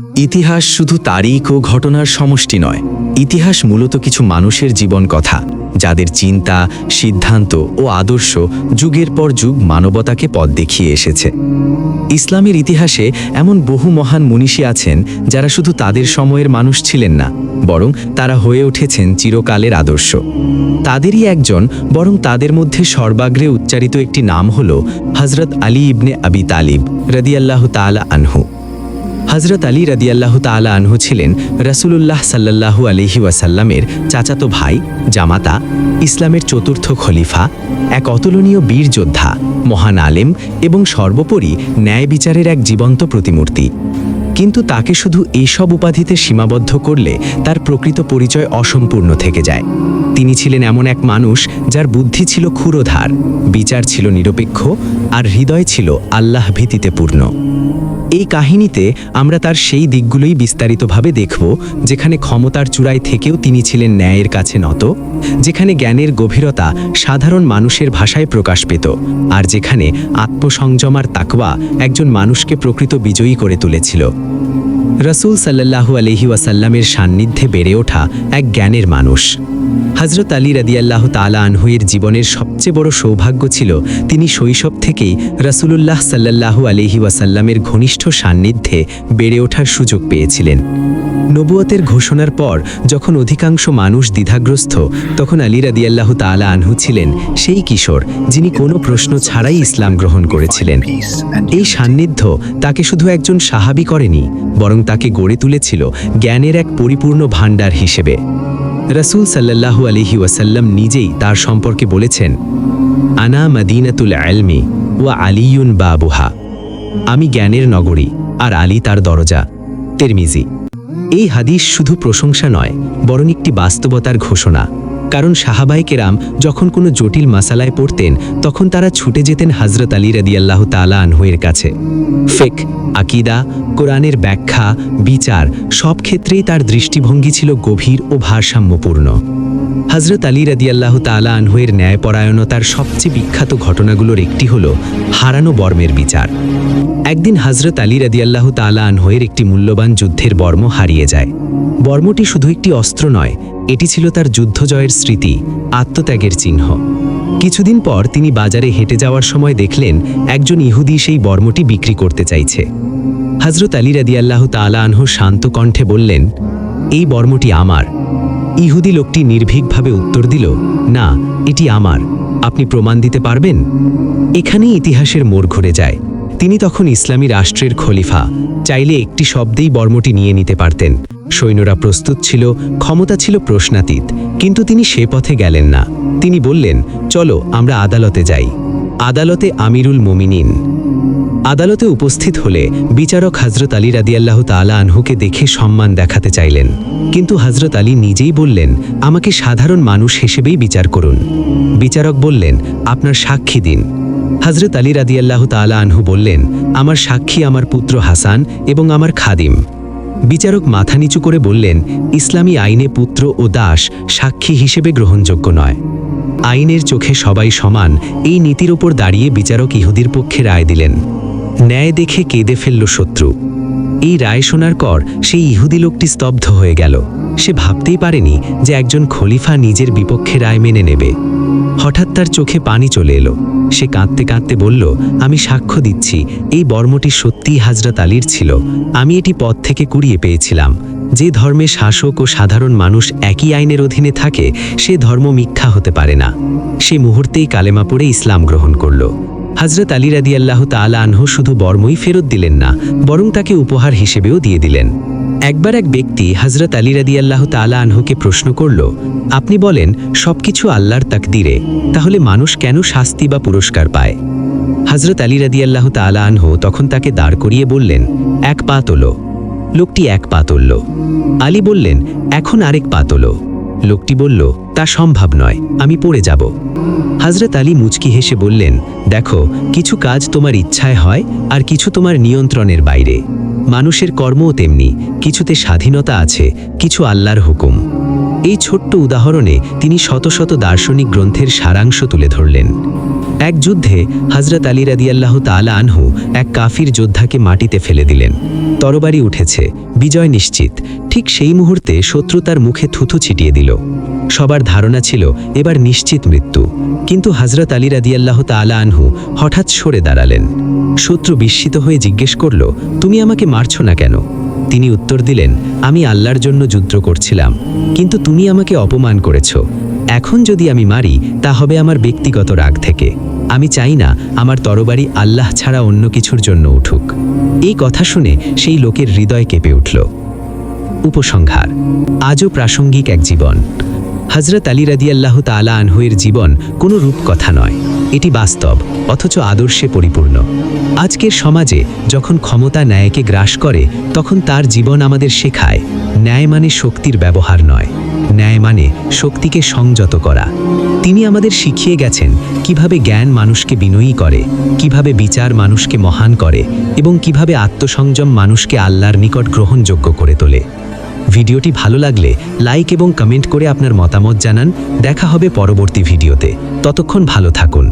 ইতিহাস শুধু তারিখ ও ঘটনার সমষ্টি নয়, ইতিহাস মূলত কিছু মানুষের জীবন কথা, যাদের চিন্তা, সিদ্ধান্ত ও আদর্শ যুগের পর যুগ মানবতাকে পথ দেখিয়ে এসেছে। ইসলামের ইতিহাসে এমন বহু মহান মনীষী আছেন যারা শুধু তাদের সময়ের মানুষ ছিলেন না, বরং তারা হয়ে উঠেছেন চিরকালের আদর্শ। তাদেরই একজন, বরং তাদের মধ্যে সর্বাগ্রে উচ্চারিত একটি নাম হল হজরত আলী ইবনে আবি তালিব, রদিয়াল্লাহ তালা আনহু। হজরত আলী রদিয়াল্লাহ তালা আনহু ছিলেন রসুলুল্লাহ সাল্লাল্লাহু আলহি ওয়াসাল্লামের চাচাতো ভাই, জামাতা, ইসলামের চতুর্থ খলিফা, এক অতুলনীয় বীর যোদ্ধা, মহান আলেম এবং সর্বোপরি ন্যায় বিচারের এক জীবন্ত প্রতিমূর্তি। কিন্তু তাকে শুধু এইসব উপাধিতে সীমাবদ্ধ করলে তার প্রকৃত পরিচয় অসম্পূর্ণ থেকে যায়। তিনি ছিলেন এমন এক মানুষ যার বুদ্ধি ছিল ক্ষুরোধার বিচার ছিল নিরপেক্ষ, আর হৃদয় ছিল আল্লাহ ভীতিতে পূর্ণ। এই কাহিনীতে আমরা তার সেই দিকগুলোই বিস্তারিতভাবে দেখব, যেখানে ক্ষমতার চূড়ায় থেকেও তিনি ছিলেন ন্যায়ের কাছে নত, যেখানে জ্ঞানের গভীরতা সাধারণ মানুষের ভাষায় প্রকাশ পেত, আর যেখানে আত্মসংযমার তাকওয়া একজন মানুষকে প্রকৃত বিজয়ী করে তুলেছিল। রসুল সাল্লাল্লাহু আলহি ওয়াসাল্লামের সান্নিধ্যে বেড়ে ওঠা এক জ্ঞানের মানুষ। হজরত আলী রদিয়াল্লাহ তালা আনহুয়ের জীবনের সবচেয়ে বড় সৌভাগ্য ছিল তিনি শৈশব থেকেই রসুলুল্লাহ সাল্লাল্লাহু আলহি ওয়াসাল্লামের ঘনিষ্ঠ সান্নিধ্যে বেড়ে ওঠার সুযোগ পেয়েছিলেন। নবুয়তের ঘোষণার পর যখন অধিকাংশ মানুষ দ্বিধাগ্রস্ত, তখন আলী রাদিয়াল্লাহ তালা আনহু ছিলেন সেই কিশোর যিনি কোনো প্রশ্ন ছাড়াই ইসলাম গ্রহণ করেছিলেন। এই সান্নিধ্য তাকে শুধু একজন সাহাবি করেনি, বরং তাকে গড়ে তুলেছিল জ্ঞানের এক পরিপূর্ণ ভাণ্ডার হিসেবে। রসুল সাল্লাল্লাহু আলহি ওয়াসাল্লাম নিজেই তার সম্পর্কে বলেছেন, আনা মদিনাতুল আলমি ওয়া আলিউন বাবুহা। আমি জ্ঞানের নগরী আর আলী তার দরজা। তেরমিজি। এই হাদিস শুধু প্রশংসা নয়, বরং একটি বাস্তবতার ঘোষণা। কারণ সাহাবাই কেরাম যখন কোনো জটিল মাসালায় পড়তেন, তখন তারা ছুটে যেতেন হজরত আলী রদিয়াল্লাহ তালা আনহুয়ের কাছে। ফেক, আকিদা, কোরআনের ব্যাখ্যা, বিচার সব ক্ষেত্রেই তার দৃষ্টিভঙ্গি ছিল গভীর ও ভারসাম্যপূর্ণ। হজরত আলী রদিয়াল্লাহ তালা আনহুয়ের ন্যায়পরায়ণতার সবচেয়ে বিখ্যাত ঘটনাগুলোর একটি হল হারানো বর্মের বিচার। একদিন হজরত আলী রদিয়াল্লাহ তালা আনহুয়ের একটি মূল্যবান যুদ্ধের বর্ম হারিয়ে যায়। বর্মটি শুধু একটি অস্ত্র নয় এটি ছিল তার যুদ্ধজয়ের স্মৃতি, আত্মত্যাগের চিহ্ন। কিছুদিন পর তিনি বাজারে হেঁটে যাওয়ার সময় দেখলেন একজন ইহুদি সেই বর্মটি বিক্রি করতে চাইছে। হজরত আলী রাদিয়াল্লাহ তালা আনহু শান্ত কণ্ঠে বললেন, এই বর্মটি আমার। ইহুদি লোকটি নির্ভীকভাবে উত্তর দিল, না, এটি আমার। আপনি প্রমাণ দিতে পারবেন? এখানেই ইতিহাসের মোড় ঘুরে যায়। তিনি তখন ইসলামী রাষ্ট্রের খলিফা, চাইলে একটি শব্দেই বর্মটি নিয়ে নিতে পারতেন। সৈন্যরা প্রস্তুত ছিল, ক্ষমতা ছিল প্রশ্নাতীত, কিন্তু তিনি সে পথে গেলেন না। তিনি বললেন, চলো, আমরা আদালতে যাই। আদালতে আমিরুল মোমিনিন। আদালতে উপস্থিত হলে বিচারক হজরত আলী রাদিয়াল্লাহ তালা আনহুকে দেখে সম্মান দেখাতে চাইলেন। কিন্তু হজরত আলী নিজেই বললেন, আমাকে সাধারণ মানুষ হিসেবেই বিচার করুন। বিচারক বললেন, আপনার সাক্ষী দিন। হজরত আলী রাদিয়াল্লাহ তালা আনহু বললেন, আমার সাক্ষী আমার পুত্র হাসান এবং আমার খাদিম। বিচারক মাথা নিচু করে বললেন, ইসলামী আইনে পুত্র ও দাস সাক্ষী হিসেবে গ্রহণযোগ্য নয়। আইনের চোখে সবাই সমান, এই নীতির ওপর দাঁড়িয়ে বিচারক ইহুদির পক্ষে রায় দিলেন। ন্যায় দেখে কেঁদে ফেলল শত্রু। এই রায় শোনার পর সেই ইহুদি লোকটি স্তব্ধ হয়ে গেল। সে ভাবতেই পারেনি যে একজন খলিফা নিজের বিপক্ষে রায় মেনে নেবে। হঠাৎ তার চোখে পানি চলে এলো। সে কাঁদতে কাঁদতে বলল, আমি সাক্ষ্য দিচ্ছি, এই বর্মটি সত্যিই হাজরত আলীর ছিল। আমি এটি পথ থেকে কুড়িয়ে পেয়েছিলাম। যে ধর্মে শাসক ও সাধারণ মানুষ একই আইনের অধীনে থাকে, সে ধর্ম মিথ্যা হতে পারে না। সে মুহূর্তেই কালেমা পড়ে ইসলাম গ্রহণ করল। হজরত আলী রাদিয়াল্লাহ তালা আনহ শুধু বর্মই ফেরত দিলেন না, বরং তাকে উপহার হিসেবেও দিয়ে দিলেন। একবার এক ব্যক্তি হজরত আলী রাদিয়াল্লাহ তালা আনহুকে প্রশ্ন করল, আপনি বলেন, সবকিছু আল্লাহর তাকদিরে, তাহলে মানুষ কেন শাস্তি বা পুরস্কার পায়? হজরত আলী রাদি আল্লাহ তালা আনহু তখন তাকে দাঁড় করিয়ে বললেন, এক পা তোলো। লোকটি এক পা তুলল। আলী বললেন, এখন আরেক পা তোলো। লোকটি বলল, তা সম্ভব নয়, আমি পড়ে যাব। হজরত আলী মুচকি হেসে বললেন, দেখো, কিছু কাজ তোমার ইচ্ছায় হয় আর কিছু তোমার নিয়ন্ত্রণের বাইরে। মানুষের কর্মও তেমনি, কিছুতে স্বাধীনতা আছে, কিছু আল্লাহর হুকুম। এই ছোট্ট উদাহরণে তিনি শত শত দার্শনিক গ্রন্থের সারাংশ তুলে ধরলেন। এক যুদ্ধে হজরত আলী রাদিয়াল্লাহ তালা আনহু এক কাফির যোদ্ধাকে মাটিতে ফেলে দিলেন। তরবারি উঠেছে, বিজয় নিশ্চিত, ঠিক সেই মুহূর্তে শত্রু তার মুখে থুথু ছিটিয়ে দিল। সবার ধারণা ছিল এবার নিশ্চিত মৃত্যু। কিন্তু হজরত আলী রাদিয়াল্লাহ তালা আনহু হঠাৎ সরে দাঁড়ালেন। শত্রু বিস্মিত হয়ে জিজ্ঞেস করল, তুমি আমাকে মারছ না কেন? তিনি উত্তর দিলেন, আমি আল্লাহর জন্য যুদ্ধ করছিলাম, কিন্তু তুমি আমাকে অপমান করেছ। এখন যদি আমি মারি, তা হবে আমার ব্যক্তিগত রাগ থেকে। আমি চাই না আমার তরবারি আল্লাহ ছাড়া অন্য কিছুর জন্য উঠুক। এই কথা শুনে সেই লোকের হৃদয় কেঁপে উঠল। উপসংহার, আজও প্রাসঙ্গিক এক জীবন। হজরত আলী রাদিয়াল্লাহ তালা আনহুয়ের জীবন কোনো রূপকথা নয়। এটি বাস্তব, অথচ আদর্শে পরিপূর্ণ। আজকের সমাজে যখন ক্ষমতা ন্যায়কে গ্রাস করে, তখন তার জীবন আমাদের শেখায়, ন্যায় মানে শক্তির ব্যবহার নয়। ন্যায় মানে শক্তিকে সংযত করা। তিনি আমাদের শিখিয়ে গেছেন কীভাবে জ্ঞান মানুষকে বিনয়ী করে, কীভাবে বিচার মানুষকে মহান করে, এবং কীভাবে আত্মসংযম মানুষকে আল্লাহর নিকট গ্রহণযোগ্য করে তোলে। ভিডিওটি ভালো লাগলে লাইক এবং কমেন্ট করে আপনার মতামত জানান। দেখা হবে পরবর্তী ভিডিওতে। ততক্ষণ ভালো থাকুন।